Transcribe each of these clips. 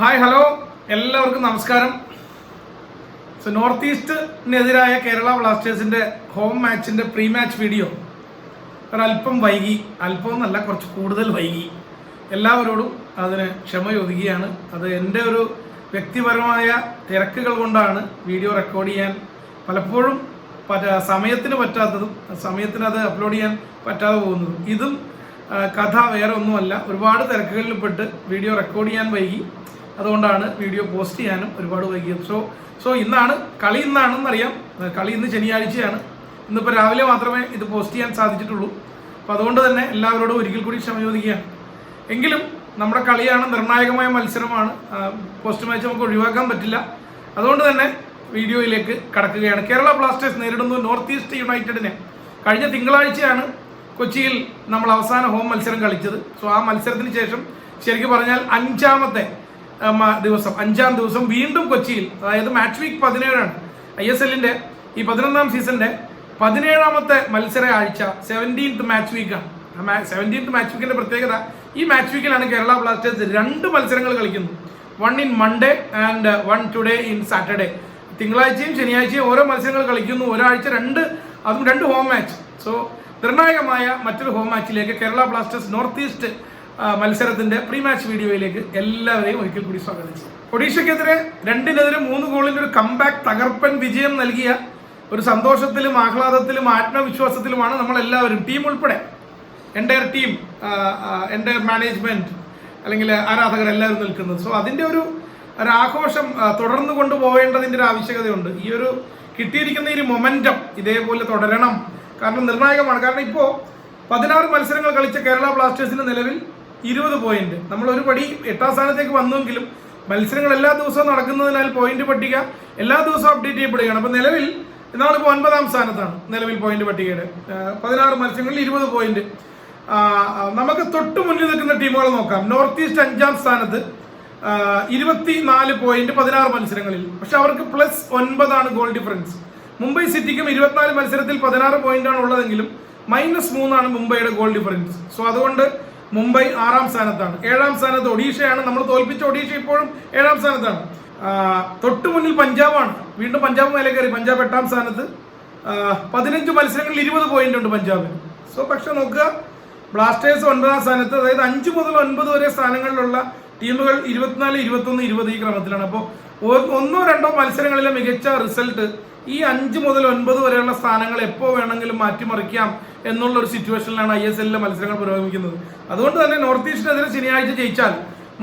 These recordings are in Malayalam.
ഹായ് ഹലോ എല്ലാവർക്കും നമസ്കാരം. സോ നോർത്ത് ഈസ്റ്റിനെതിരായ കേരള ബ്ലാസ്റ്റേഴ്സിന്റെ ഹോം മാച്ചിന്റെ പ്രീ മാച്ച് വീഡിയോ ഒരല്പം വൈകി. അല്പം എന്നല്ല കുറച്ച് കൂടുതൽ വൈകി. എല്ലാവരോടും അതിന് ക്ഷമ ചോദിക്കുകയാണ്. അത് എന്റെ ഒരു വ്യക്തിപരമായ തിരക്കുകൾ കൊണ്ടാണ് വീഡിയോ റെക്കോർഡ് ചെയ്യാൻ പലപ്പോഴും സമയത്തിന് പറ്റാത്തതും സമയത്തിന് അത് അപ്ലോഡ് ചെയ്യാൻ പറ്റാതെ പോകുന്നതും. ഇതും കഥ വേറെ ഒന്നുമല്ല ഒരുപാട് തിരക്കുകളിൽ പെട്ട് വീഡിയോ റെക്കോർഡ് ചെയ്യാൻ വൈകി. അതുകൊണ്ടാണ് വീഡിയോ പോസ്റ്റ് ചെയ്യാനും ഒരുപാട് വൈകിയത്. സോ സോ ഇന്നാണ് കളി ഇന്നാണെന്ന് അറിയാം കളി ഇന്ന് ശനിയാഴ്ചയാണ്. ഇന്നിപ്പോൾ രാവിലെ മാത്രമേ ഇത് പോസ്റ്റ് ചെയ്യാൻ സാധിച്ചിട്ടുള്ളൂ. അപ്പോൾ അതുകൊണ്ട് തന്നെ എല്ലാവരോടും ഒരിക്കൽ കൂടി ക്ഷമ ചോദിക്കുകയാണ്. എങ്കിലും നമ്മുടെ കളിയാണ് നിർണായകമായ മത്സരമാണ്. പോസ്റ്റ് മാച്ച് നമുക്ക് ഒഴിവാക്കാൻ പറ്റില്ല. അതുകൊണ്ട് തന്നെ വീഡിയോയിലേക്ക് കടക്കുകയാണ്. കേരള ബ്ലാസ്റ്റേഴ്സ് നേരിടുന്നു നോർത്ത് ഈസ്റ്റ് യുണൈറ്റഡിനെ. കഴിഞ്ഞ തിങ്കളാഴ്ചയാണ് കൊച്ചിയിൽ നമ്മൾ അവസാന ഹോം മത്സരം കളിച്ചത്. സോ ആ മത്സരത്തിന് ശേഷം ശരിക്കും പറഞ്ഞാൽ അഞ്ചാമത്തെ ദിവസം അഞ്ചാം ദിവസം വീണ്ടും കൊച്ചിയിൽ അതായത് മാച്ച് വീക്ക് പതിനേഴാണ്. ഐ എസ് എല്ലിന്റെ ഈ പതിനൊന്നാം സീസണിന്റെ പതിനേഴാമത്തെ മത്സര ആഴ്ച സെവന്റീൻത്ത് മാച്ച് വീക്കാണ് സെവന്റീൻത്ത് മാച്ച് വീക്കിന്റെ പ്രത്യേകത ഈ മാച്ച് വീക്കിലാണ് കേരള ബ്ലാസ്റ്റേഴ്സ് രണ്ട് മത്സരങ്ങൾ കളിക്കുന്നത്. One in Monday and one today in Saturday തിങ്കളാഴ്ചയും ശനിയാഴ്ചയും ഓരോ മത്സരങ്ങൾ കളിക്കുന്നു. ഒരാഴ്ച രണ്ട് അതും രണ്ട് ഹോം മാച്ച് സോ നിർണായകമായ മറ്റൊരു ഹോം മാച്ചിലേക്ക് കേരള ബ്ലാസ്റ്റേഴ്സ് നോർത്ത് ഈസ്റ്റ് മത്സരത്തിന്റെ പ്രീ മാച്ച് വീഡിയോയിലേക്ക് എല്ലാവരെയും ഒരിക്കൽ കൂടി സ്വാഗതിച്ചു ഒഡീഷയ്ക്കെതിരെ രണ്ടിനെതിരെ മൂന്ന് ഗോളിന്റെ ഒരു കംബാക്ക് തകർപ്പൻ വിജയം നൽകിയ ഒരു സന്തോഷത്തിലും ആഹ്ലാദത്തിലും ആത്മവിശ്വാസത്തിലുമാണ് നമ്മൾ എല്ലാവരും ടീം ഉൾപ്പെടെ എന്റെ ടീം എന്റെ മാനേജ്മെന്റ് അല്ലെങ്കിൽ ആരാധകർ എല്ലാവരും നിൽക്കുന്നത്. സോ അതിന്റെ ഒരു ഒരു ആഘോഷം തുടർന്നു കൊണ്ടുപോകേണ്ടതിന്റെ ഒരു ആവശ്യകതയുണ്ട്. ഈ ഒരു കിട്ടിയിരിക്കുന്ന ഈ ഒരു മൊമെന്റം ഇതേപോലെ തുടരണം. കാരണം നിർണായകമാണ്. കാരണം ഇപ്പോൾ പതിനാറ് മത്സരങ്ങൾ കളിച്ച കേരള ബ്ലാസ്റ്റേഴ്സിന് നിലവിൽ ഇരുപത് പോയിന്റ് നമ്മൾ ഒരു പടി എട്ടാം സ്ഥാനത്തേക്ക് വന്നുവെങ്കിലും മത്സരങ്ങൾ എല്ലാ ദിവസവും നടക്കുന്നതിനാൽ പോയിന്റ് പട്ടിക എല്ലാ ദിവസവും അപ്ഡേറ്റ് ചെയ്യപ്പെടുകയാണ്. അപ്പൊ നിലവിൽ നമ്മളിപ്പോൾ ഒൻപതാം സ്ഥാനത്താണ് നിലവിൽ പോയിന്റ് പട്ടികയുടെ. പതിനാറ് മത്സരങ്ങളിൽ ഇരുപത് പോയിന്റ് നമുക്ക് തൊട്ട് മുന്നിൽ നിൽക്കുന്ന ടീമുകൾ നോക്കാം. നോർത്ത് ഈസ്റ്റ് അഞ്ചാം സ്ഥാനത്ത് ഇരുപത്തി നാല് പോയിന്റ് പതിനാറ് മത്സരങ്ങളിൽ. പക്ഷെ അവർക്ക് പ്ലസ് ഒൻപതാണ് ഗോൾ ഡിഫറൻസ് മുംബൈ സിറ്റിക്കും ഇരുപത്തിനാല് മത്സരത്തിൽ പതിനാറ് ആണ് ഉള്ളതെങ്കിലും മൈനസ് മൂന്നാണ് മുംബൈയുടെ ഗോൾ ഡിഫറൻസ് സോ അതുകൊണ്ട് മുംബൈ ആറാം സ്ഥാനത്താണ്. ഏഴാം സ്ഥാനത്ത് ഒഡീഷയാണ്. നമ്മൾ തോൽപ്പിച്ച ഒഡീഷ ഇപ്പോഴും ഏഴാം സ്ഥാനത്താണ്. തൊട്ടു മുന്നിൽ പഞ്ചാബാണ്. വീണ്ടും പഞ്ചാബ് മേലെ കയറി. പഞ്ചാബ് എട്ടാം സ്ഥാനത്ത്. പതിനഞ്ച് മത്സരങ്ങളിൽ ഇരുപത് പോയിന്റ് ഉണ്ട് പഞ്ചാബിന്. സോ പക്ഷെ നോക്കുക. ബ്ലാസ്റ്റേഴ്സ് ഒൻപതാം സ്ഥാനത്ത്. അതായത് അഞ്ച് മുതൽ ഒൻപത് വരെ സ്ഥാനങ്ങളിലുള്ള ടീമുകൾ ഇരുപത്തിനാല് ഇരുപത്തൊന്ന് ഇരുപത് ഈ ക്രമത്തിലാണ്. അപ്പോൾ ഒന്നോ രണ്ടോ മത്സരങ്ങളിലെ മികച്ച റിസൾട്ട് ഈ അഞ്ച് മുതൽ ഒൻപത് വരെയുള്ള സ്ഥാനങ്ങൾ എപ്പോൾ വേണമെങ്കിലും മാറ്റിമറിക്കാം എന്നുള്ള ഒരു സിറ്റുവേഷനിലാണ് ഐ എസ് എല്ലിലെ മത്സരങ്ങൾ പുരോഗമിക്കുന്നത്. അതുകൊണ്ട് തന്നെ നോർത്ത് ഈസ്റ്റിനെതിരെ ശനിയാഴ്ച ജയിച്ചാൽ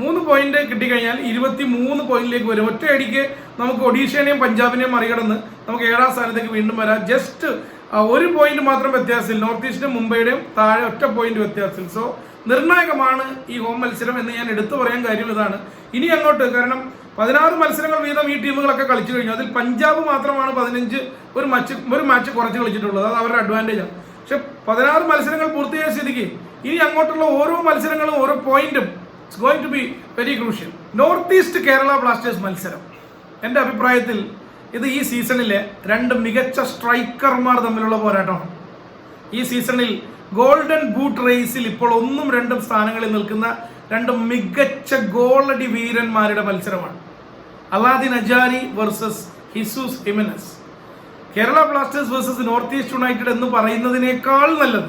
മൂന്ന് പോയിന്റ് കിട്ടിക്കഴിഞ്ഞാൽ ഇരുപത്തി മൂന്ന് പോയിന്റിലേക്ക് വരും. ഒറ്റയടിക്ക് നമുക്ക് ഒഡീഷേനെയും പഞ്ചാബിനെയും മറികടന്ന് നമുക്ക് ഏഴാം സ്ഥാനത്തേക്ക് വീണ്ടും വരാം. ജസ്റ്റ് ഒരു പോയിന്റ് മാത്രം വ്യത്യാസത്തിൽ നോർത്ത് ഈസ്റ്റിനും മുംബൈയുടെയും താഴെ ഒറ്റ പോയിന്റ് വ്യത്യാസത്തിൽ സോ നിർണായകമാണ് ഈ ഹോം മത്സരം എന്ന് ഞാൻ എടുത്തു പറയാൻ കാര്യം ഇതാണ്. ഇനി അങ്ങോട്ട് കാരണം പതിനാറ് മത്സരങ്ങൾ വീതം ഈ ടീമുകളൊക്കെ കളിച്ചു കഴിഞ്ഞു. അതിൽ പഞ്ചാബ് മാത്രമാണ് പതിനഞ്ച് ഒരു മാച്ച് ഒരു മാച്ച് കുറച്ച് കളിച്ചിട്ടുള്ളത്. അത് അവരുടെ അഡ്വാന്റേജാണ് പക്ഷെ പതിനാറ് മത്സരങ്ങൾ പൂർത്തിയായ സ്ഥിതിക്ക് ഇനി അങ്ങോട്ടുള്ള ഓരോ മത്സരങ്ങളും ഓരോ പോയിന്റും it's going to be very crucial North East Kerala Blasters മത്സരം. എന്റെ അഭിപ്രായത്തിൽ ഇത് ഈ സീസണിലെ രണ്ട് മികച്ച സ്ട്രൈക്കർമാർ തമ്മിലുള്ള പോരാട്ടമാണ്. ഈ സീസണിൽ ഗോൾഡൻ ബൂട്ട് റേസിൽ ഇപ്പോൾ ഒന്നും രണ്ടും സ്ഥാനങ്ങളിൽ നിൽക്കുന്ന രണ്ട് മികച്ച ഗോളടി വീരന്മാരുടെ മത്സരമാണ്. Alaaeddine Ajaraie versus Jesus Jimenez Kerala Blasters versus North East United എന്ന് പറയുന്നതിനേക്കാൾ നല്ലത്.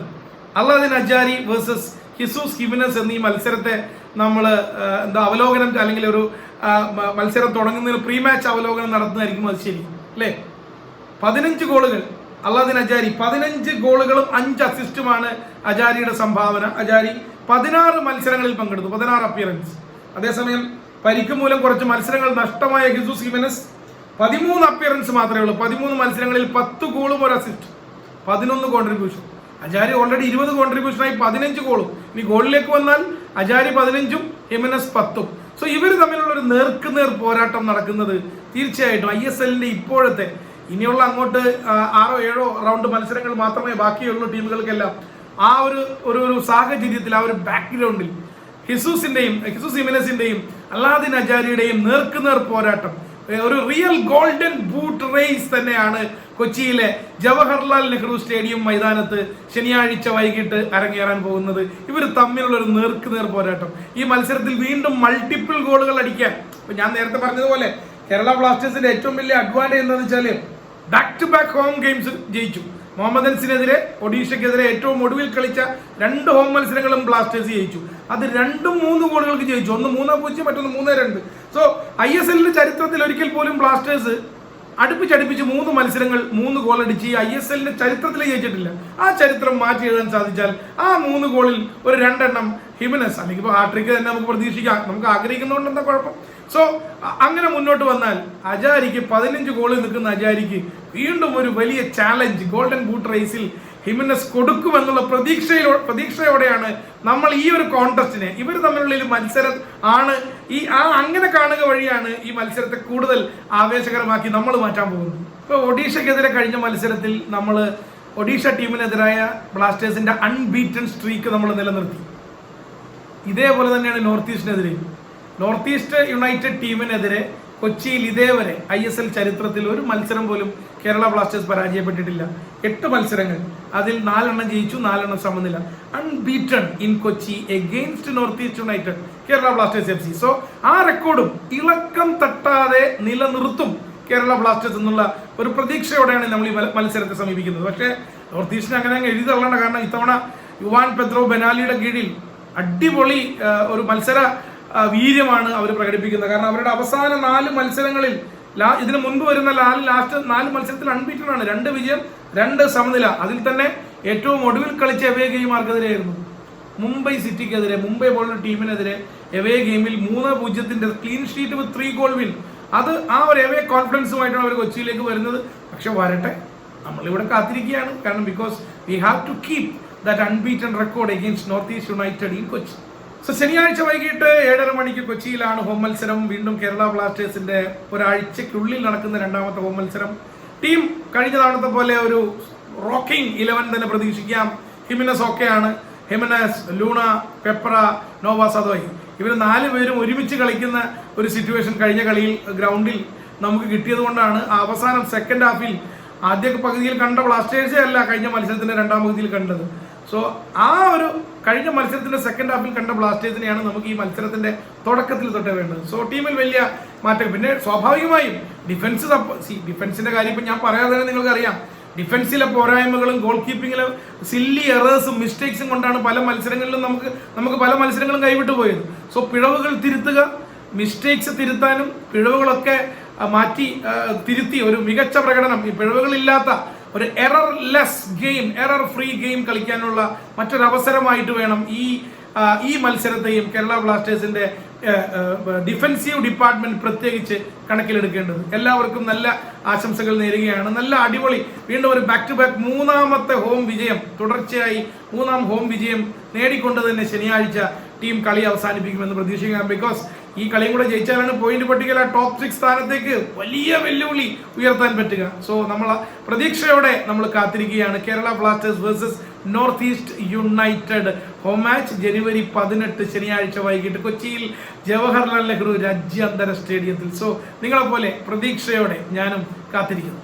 അള്ളാദിൻ അജാരി വേഴ്സസ് ഹിസൂസ് ഹിബിനസ് എന്നീ മത്സരത്തെ നമ്മൾ എന്താ അവലോകനം അല്ലെങ്കിൽ ഒരു മത്സരം തുടങ്ങുന്നതിന് പ്രീ മാച്ച് അവലോകനം നടത്തുന്നതായിരിക്കും അത് ശരി അല്ലേ? പതിനഞ്ച് ഗോളുകൾ. അള്ളാദിൻ അജാരി പതിനഞ്ച് ഗോളുകളും അഞ്ച് അസിസ്റ്റുമാണ് അജാരിയുടെ സംഭാവന. അജാരി പതിനാറ് മത്സരങ്ങളിൽ പങ്കെടുത്തു പതിനാറ് അപ്പിയറൻസ് അതേസമയം പരിക്ക് മൂലം കുറച്ച് മത്സരങ്ങൾ നഷ്ടമായ ഹിസൂസ് ഹിമനസ് പതിമൂന്ന് അപ്പിയറൻസ് മാത്രമേ ഉള്ളൂ. പതിമൂന്ന് മത്സരങ്ങളിൽ പത്ത് ഗോളും ഒരു അസിസ്റ്റ് പതിനൊന്ന് കോൺട്രിബ്യൂഷൻ അജാരി ഓൾറെഡി ഇരുപത് കോൺട്രിബ്യൂഷനായി പതിനഞ്ച് ഗോളും ഇനി ഗോളിലേക്ക് വന്നാൽ അജാരി പതിനഞ്ചും എം എൻ എസ് പത്തും. സോ ഇവർ തമ്മിലുള്ള ഒരു നേർക്കുനേർ പോരാട്ടം നടക്കുന്നത് തീർച്ചയായിട്ടും ഐ എസ് എല്ലിന്റെ ഇപ്പോഴത്തെ ഇനിയുള്ള അങ്ങോട്ട് ആറോ ഏഴോ റൗണ്ട് മത്സരങ്ങൾ മാത്രമേ ബാക്കിയുള്ളൂ ടീമുകൾക്കെല്ലാം. ആ ഒരു ഒരു ഒരു സാഹചര്യത്തിൽ ആ ഒരു ബാക്ക്ഗ്രൗണ്ടിൽ ഹിസൂസിന്റെയും ഹിസൂസ് ഹിമിനസിന്റെയും അല്ലാദിൻ അജാരിയുടെയും നേർക്കുനേർ പോരാട്ടം ഒരു റിയൽ ഗോൾഡൻ ബൂട്ട് റേസ് തന്നെയാണ് കൊച്ചിയിലെ ജവഹർലാൽ നെഹ്റു സ്റ്റേഡിയം മൈതാനത്ത് ശനിയാഴ്ച വൈകിട്ട് അരങ്ങേറാൻ പോകുന്നത്. ഇവർ തമ്മിലുള്ള ഒരു നേർക്ക് നേർ പോരാട്ടം. ഈ മത്സരത്തിൽ വീണ്ടും മൾട്ടിപ്പിൾ ഗോളുകൾ അടിക്കാൻ. ഇപ്പൊ ഞാൻ നേരത്തെ പറഞ്ഞതുപോലെ കേരള ബ്ലാസ്റ്റേഴ്സിന്റെ ഏറ്റവും വലിയ അഡ്വാന്റേജ് എന്താണെന്ന് വെച്ചാൽ back to back home games ജയിച്ചു. മുഹമ്മദൻസിനെതിരെ ഒഡീഷയ്ക്കെതിരെ ഏറ്റവും ഒടുവിൽ കളിച്ച രണ്ട് ഹോം മത്സരങ്ങളും ബ്ലാസ്റ്റേഴ്സ് ജയിച്ചു. അത് രണ്ടും മൂന്ന് ഗോളുകൾക്ക് ജയിച്ചു. ഒന്ന് മൂന്ന് പൂജ്യം മറ്റൊന്ന് മൂന്ന് രണ്ട്. സോ ഐ എസ് എല്ലിന്റെ ചരിത്രത്തിൽ ഒരിക്കൽ പോലും ബ്ലാസ്റ്റേഴ്സ് അടുപ്പിച്ചടുപ്പിച്ച് മൂന്ന് മത്സരങ്ങൾ മൂന്ന് ഗോൾ അടിച്ച് ഐ എസ് എല്ലിന്റെ ചരിത്രത്തിൽ ജയിച്ചിട്ടില്ല. ആ ചരിത്രം മാറ്റി എഴുതാൻ സാധിച്ചാൽ ആ മൂന്ന് ഗോളിൽ ഒരു രണ്ടെണ്ണം ഹിമനസ് അല്ലെങ്കിൽ ഇപ്പോൾ ഹാട്രിക്ക് തന്നെ നമുക്ക് പ്രതീക്ഷിക്കാം. നമുക്ക് ആഗ്രഹിക്കുന്നതുകൊണ്ട് എന്താ കുഴപ്പം? സോ അങ്ങനെ മുന്നോട്ട് വന്നാൽ അജാരിക്ക് പതിനഞ്ച് ഗോളിൽ നിൽക്കുന്ന അജാരിക്ക് വീണ്ടും ഒരു വലിയ ചാലഞ്ച് ഗോൾഡൻ ബൂട്ട് റേസിൽ ഹിമിനസ് കൊടുക്കുമെന്നുള്ള പ്രതീക്ഷയിലോ പ്രതീക്ഷയോടെയാണ് നമ്മൾ ഈ ഒരു കോൺടെസ്റ്റിനെ ഇവർ തമ്മിലുള്ള മത്സരം ആണ്. ഈ ആ അങ്ങനെ കാണുക വഴിയാണ് ഈ മത്സരത്തെ കൂടുതൽ ആവേശകരമാക്കി നമ്മൾ മാറ്റാൻ പോകുന്നത്. ഇപ്പോൾ ഒഡീഷയ്ക്കെതിരെ കഴിഞ്ഞ മത്സരത്തിൽ നമ്മൾ ഒഡീഷ ടീമിനെതിരായ ബ്ലാസ്റ്റേഴ്സിന്റെ അൺബീറ്റൺ സ്ട്രീക്ക് നമ്മൾ നിലനിർത്തി. ഇതേപോലെ തന്നെയാണ് നോർത്ത് ഈസ്റ്റിനെതിരെ നോർത്ത് ഈസ്റ്റ് യുണൈറ്റഡ് ടീമിനെതിരെ കൊച്ചിയിൽ ഇതേവരെ ഐ എസ് എൽ ചരിത്രത്തിൽ ഒരു മത്സരം പോലും കേരള ബ്ലാസ്റ്റേഴ്സ് പരാജയപ്പെട്ടിട്ടില്ല. എട്ട് മത്സരങ്ങൾ. അതിൽ നാലെണ്ണം ജയിച്ചു നാലെണ്ണം സമനില. Unbeaten in Kochi against North East United Kerala Blasters F C. So ആ റെക്കോർഡും ഇളക്കം തട്ടാതെ നിലനിർത്തും കേരള ബ്ലാസ്റ്റേഴ്സ് എന്നുള്ള ഒരു പ്രതീക്ഷയോടെയാണ് നമ്മൾ ഈ മത്സരത്തെ സമീപിക്കുന്നത്. പക്ഷേ നോർത്ത് ഈസ്റ്റിന് അങ്ങനെ അങ്ങ് എഴുതി തള്ളേണ്ട കാരണം ഇത്തവണ യുവാൻ പെത്രോ ബെനാലിയുടെ കീഴിൽ അടിപൊളി ഒരു മത്സര വീര്യമാണ് അവർ പ്രകടിപ്പിക്കുന്നത്. കാരണം അവരുടെ അവസാന നാല് മത്സരങ്ങളിൽ ലാ ഇതിന് മുൻപ് വരുന്ന നാല് ലാസ്റ്റ് നാല് മത്സരത്തിൽ അൺബീറ്റഡ് ആണ് രണ്ട് വിജയം രണ്ട് സമനില. അതിൽ തന്നെ ഏറ്റവും ഒടുവിൽ കളിച്ച എവേ ഗെയിമാർക്കെതിരെയായിരുന്നു. മുംബൈ സിറ്റിക്കെതിരെ മുംബൈ പോലുള്ള ടീമിനെതിരെ എവേ ഗെയിമിൽ മൂന്ന് പൂജ്യത്തിന്റെ clean sheet with three goal win അത് ആ ഒരു എവേ കോൺഫിഡൻസുമായിട്ടാണ് അവർ കൊച്ചിയിലേക്ക് വരുന്നത്. പക്ഷെ വരട്ടെ നമ്മളിവിടെ കാത്തിരിക്കുകയാണ്. കാരണം because we have to keep that unbeaten record against North East United in Kochi so ശനിയാഴ്ച വൈകിട്ട് ഏഴര മണിക്ക് കൊച്ചിയിലാണ് ഹോം മത്സരം. വീണ്ടും കേരള ബ്ലാസ്റ്റേഴ്സിന്റെ ഒരാഴ്ചക്കുള്ളിൽ നടക്കുന്ന രണ്ടാമത്തെ ഹോം മത്സരം. ടീം കഴിഞ്ഞ തവണത്തെ പോലെ ഒരു റോക്കിംഗ് ഇലവൻ തന്നെ പ്രതീക്ഷിക്കാം. ഹിമിനസ് ഒക്കെയാണ് Jimenez Luna Pepra Noah Sadaoui ഇവർ നാല് പേരും ഒരുമിച്ച് കളിക്കുന്ന ഒരു സിറ്റുവേഷൻ കഴിഞ്ഞ കളിയിൽ ഗ്രൗണ്ടിൽ നമുക്ക് കിട്ടിയത് കൊണ്ടാണ്. അവസാനം സെക്കൻഡ് ഹാഫിൽ ആദ്യ പകുതിയിൽ കണ്ട ബ്ലാസ്റ്റേഴ്സേ അല്ല കഴിഞ്ഞ മത്സരത്തിന്റെ രണ്ടാം പകുതിയിൽ കണ്ടത്. സോ ആ ഒരു കഴിഞ്ഞ മത്സരത്തിന്റെ സെക്കൻഡ് ഹാഫിൽ കണ്ട ബ്ലാസ്റ്റേഴ്സിനെയാണ് നമുക്ക് ഈ മത്സരത്തിന്റെ തുടക്കത്തിൽ തൊട്ടേ വേണ്ടത്. സോ ടീമിൽ വലിയ മാറ്റം. പിന്നെ സ്വാഭാവികമായും ഡിഫൻസ് സി ഡിഫൻസിന്റെ കാര്യം ഇപ്പൊ ഞാൻ പറയാതെ തന്നെ നിങ്ങൾക്ക് അറിയാം ഡിഫൻസിലെ പോരായ്മകളും ഗോൾ കീപ്പിങ്ങിലെ സില്ലി എറേഴ്സും മിസ്റ്റേക്സും കൊണ്ടാണ് പല മത്സരങ്ങളിലും നമുക്ക് നമുക്ക് പല മത്സരങ്ങളും കൈവിട്ടു പോയത്. സോ പിഴവുകൾ തിരുത്തുക മിസ്റ്റേക്സ് തിരുത്താനും പിഴവുകളൊക്കെ മാറ്റി തിരുത്തി ഒരു മികച്ച പ്രകടനം ഈ പിഴവുകളില്ലാത്ത ഒരു error less game error free game കളിക്കാനുള്ള മറ്റൊരവസരമായിട്ട് വേണം ഈ ഈ മത്സരത്തെയും കേരള ബ്ലാസ്റ്റേഴ്സിന്റെ ഡിഫൻസീവ് ഡിപ്പാർട്ട്മെന്റ് പ്രത്യേകിച്ച് കണക്കിലെടുക്കേണ്ടത്. എല്ലാവർക്കും നല്ല ആശംസകൾ നേരുകയാണ്. നല്ല അടിപൊളി. വീണ്ടും ഒരു ബാക്ക് ടു ബാക്ക് മൂന്നാമത്തെ ഹോം വിജയം. തുടർച്ചയായി മൂന്നാം ഹോം വിജയം നേടിക്കൊണ്ട് തന്നെ ശനിയാഴ്ച ടീം കളി അവസാനിപ്പിക്കുമെന്ന് പ്രതീക്ഷിക്കാം. ബിക്കോസ് ഈ കളിയും കൂടെ ജയിച്ചാലാണ് പോയിന്റ് പട്ടികയിലെ ടോപ്പ് സിക്സ് സ്ഥാനത്തേക്ക് വലിയ വെല്ലുവിളി ഉയർത്താൻ പറ്റുക. സോ നമ്മൾ പ്രതീക്ഷയോടെ നമ്മൾ കാത്തിരിക്കുകയാണ്. Kerala Blasters versus North East United home match ജനുവരി പതിനെട്ട് ശനിയാഴ്ച വൈകിട്ട് കൊച്ചിയിൽ ജവഹർലാൽ നെഹ്റു രാജ്യാന്തര സ്റ്റേഡിയത്തിൽ സോ നിങ്ങളെപ്പോലെ പ്രതീക്ഷയോടെ ഞാനും കാത്തിരിക്കുന്നു.